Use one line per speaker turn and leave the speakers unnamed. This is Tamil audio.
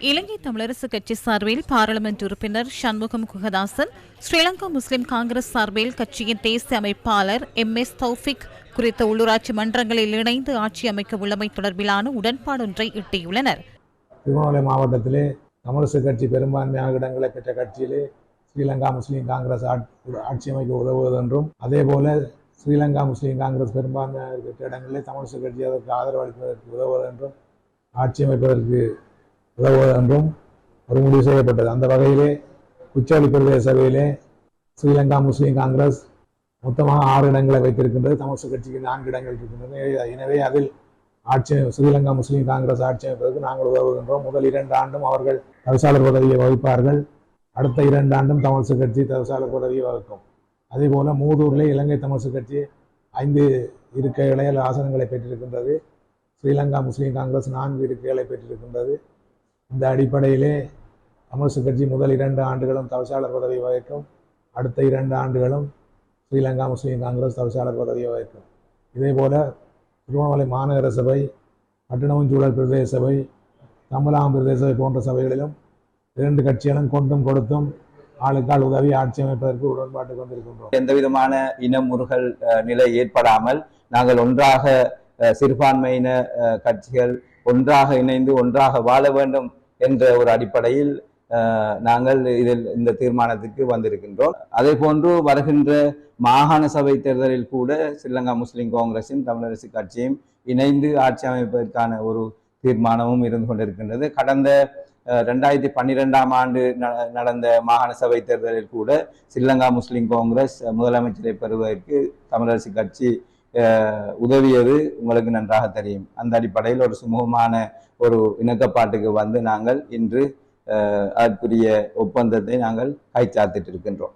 இலங்கை தமிழரசு கட்சி சார்பில் பாராளுமன்ற உறுப்பினர் சண்முகம் குகதாசன் ஸ்ரீலங்கா முஸ்லிம் காங்கிரஸ் சார்பில் கட்சியின் தேசிய அமைப்பாளர் எம் எஸ் தௌஃபிக் குறித்த உள்ளூராட்சி மன்றங்களில் இணைந்து ஆட்சி அமைக்க உள்ளமை தொடர்பிலான உடன்பாடொன்றை எட்டியுள்ளனர்.
திருவண்ணாமலை மாவட்டத்திலே தமிழரசு கட்சி பெரும்பான்மையான இடங்களை பெற்ற கட்சியிலே ஸ்ரீலங்கா முஸ்லீம் காங்கிரஸ் ஆட்சி அமைக்க உதவுவது என்றும் அதேபோல ஸ்ரீலங்கா முஸ்லீம் காங்கிரஸ் பெரும்பான்மையாக பெற்ற இடங்களிலே தமிழரசு கட்சி அதற்கு ஆதரவு அளிப்பதற்கு உதவுவதென்றும் ஆட்சி அமைப்பதற்கு உதவுவது என்றும் ஒரு முடிவு செய்யப்பட்டது. அந்த வகையிலே குச்சவெளி பிரதேச சபையிலே ஸ்ரீலங்கா முஸ்லீம் காங்கிரஸ் மொத்தமாக ஆறு இடங்களை வைத்திருக்கின்றது. தமிழரசு கட்சிக்கு நான்கு இடங்கள் இருக்கின்றன. எனவே அதில் ஆட்சி ஸ்ரீலங்கா முஸ்லீம் காங்கிரஸ் ஆட்சி அமைப்பதற்கு நாங்கள் உதவுகின்றோம். முதல் இரண்டு ஆண்டும் அவர்கள் தவிசாளர் பதவியை வகிப்பார்கள். அடுத்த இரண்டு ஆண்டும் தமிழரசு கட்சி தவிசாளர் பதவியை வகுக்கும். அதேபோல மூதூரில் இலங்கை தமிழரசு கட்சி ஐந்து இருக்கைகளை ஆசனங்களை பெற்றிருக்கின்றது. ஸ்ரீலங்கா முஸ்லீம் காங்கிரஸ் நான்கு இருக்கைகளை பெற்றிருக்கின்றது. இந்த அடிப்படையிலே கம்யூனிஸ்ட் கட்சி முதல் இரண்டு ஆண்டுகளும் தவிசாளர் பதவி வகிக்கும். அடுத்த இரண்டு ஆண்டுகளும் ஸ்ரீலங்கா முஸ்லீம் காங்கிரஸ் தவிசாளர் பதவியை வகிக்கும். இதேபோல திருவண்ணாமலை மாநகர சபை பட்டணமஞ்சூழல் பிரதேச சபை தமிழாம் பிரதேச சபை போன்ற சபைகளிலும் இரண்டு கட்சிகளும் கொண்டும் கொடுத்தும் ஆளுக்கால் உதவி ஆட்சி அமைப்பதற்கு உடன்பாட்டு கொண்டிருக்கின்றோம்.
எந்த விதமான இனமுறுகல் அஹ், நிலை ஏற்படாமல் நாங்கள் ஒன்றாக சிறுபான்மையின கட்சிகள் ஒன்றாக இணைந்து ஒன்றாக வாழ வேண்டும் என்ற ஒரு அடிப்படையில் நாங்கள் இதில் இந்த தீர்மானத்துக்கு வந்திருக்கின்றோம். அதே போன்று வருகின்ற மாகாண சபை தேர்தலில் கூட ஸ்ரீலங்கா முஸ்லிம் காங்கிரஸும் தமிழரசு கட்சியும் இணைந்து ஆட்சி அமைப்பதற்கான ஒரு தீர்மானமும் இருந்து கொண்டிருக்கின்றது. கடந்த ரெண்டாயிரத்தி பன்னிரெண்டாம் ஆண்டு ந- நடந்த மாகாண சபை தேர்தலில் கூட ஸ்ரீலங்கா முஸ்லிம் காங்கிரஸ் முதலமைச்சரை பெறுவதற்கு தமிழரசு கட்சி உதவியது உங்களுக்கு நன்றாக தெரியும். அந்த அடிப்படையில் ஒரு சுமூகமான ஒரு இணக்கப்பாட்டுக்கு வந்து நாங்கள் இன்று அதற்குரிய ஒப்பந்தத்தை நாங்கள் கைச்சாத்திட்டு இருக்கின்றோம்